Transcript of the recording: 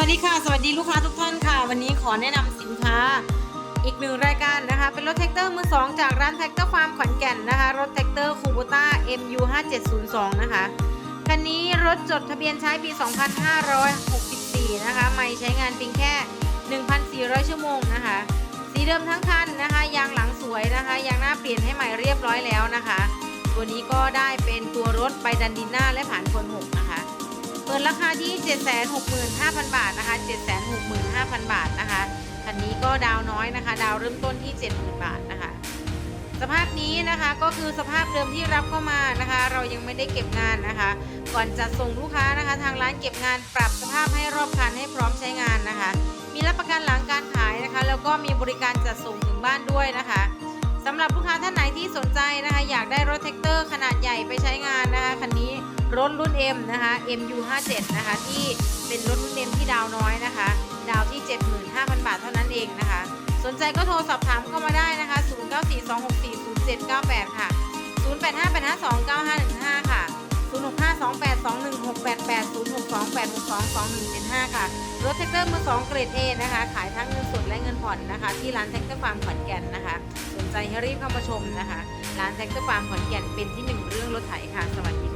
วัสดีค่ะ สวัสดีลูกค้าทุกท่านค่ะ วันนี้ขอแนะนำสินค้าอีกหนึ่งรายการนะคะ เป็นรถแท็กเตอร์มือ2จากร้านแท็กเตอร์ฟาร์มขอนแก่นนะคะ รถแท็กเตอร์คูโบต้า MU 5702นะคะ คันนี้รถจดทะเบียนใช้ปี 2564 นะคะ ไม่ใช้งานเพียงแค่ 1,400 ชั่วโมงนะคะ สีเดิมทั้งคันนะคะ ยางหลังสวยนะคะ ยางหน้าเปลี่ยนให้ใหม่เรียบร้อยแล้วนะคะ ตัวนี้ก็ได้เป็นตัวรถใบดันดินหน้าและผ่านคนหกนะคะ ดราคาที่ 765,000 บาทนะคะ 765,000 บาทนะคะคันนี้ก็ดาวน้อยนะคะ ดาวเริ่มต้นที่ 70,000 บาทนะคะ สภาพนี้นะคะก็คือสภาพเดิมที่รับเข้ามานะคะ เรายังไม่ได้เก็บงานนะคะ ก่อนจะส่งลูกค้านะคะ ทางร้านเก็บงานปรับสภาพให้รอบคันให้พร้อมใช้งานนะคะ มีรับประกันหลังการขายนะคะ แล้วก็มีบริการจัดส่งถึงบ้านด้วยนะคะสำหรับลูกค้าท่านไหนที่สนใจนะคะ อยากได้รถแท็กเตอร์ขนาดใหญ่ไปใช้งานนะคะคัน ถรุ่น M นะคะ MU57 นะคะที่เป็นรถรุ่น M ที่ดาวน้อยนะคะ ดาวที่ 75,000 บาทเท่านั้นเองนะคะ สนใจก็โทรสอบถามเข้ามาได้นะคะ 0942640798 ค่ะ 0858529515 ค่ะ 0652821688 0628622175 ค่ะ รถแท็กเตอร์มือ2เกรด A นะคะ ขายทั้งเงินสดและเงินผ่อนนะคะ ที่ร้านแท็กเตอร์ฟาร์มขอนแก่นนะคะ สนใจให้รีบเข้ามาชมนะคะ ร้านแท็กเตอร์ฟาร์มขอนแก่นเป็นที่หนึ่งเรื่องรถไถค่ะ สวัสดีค่ะ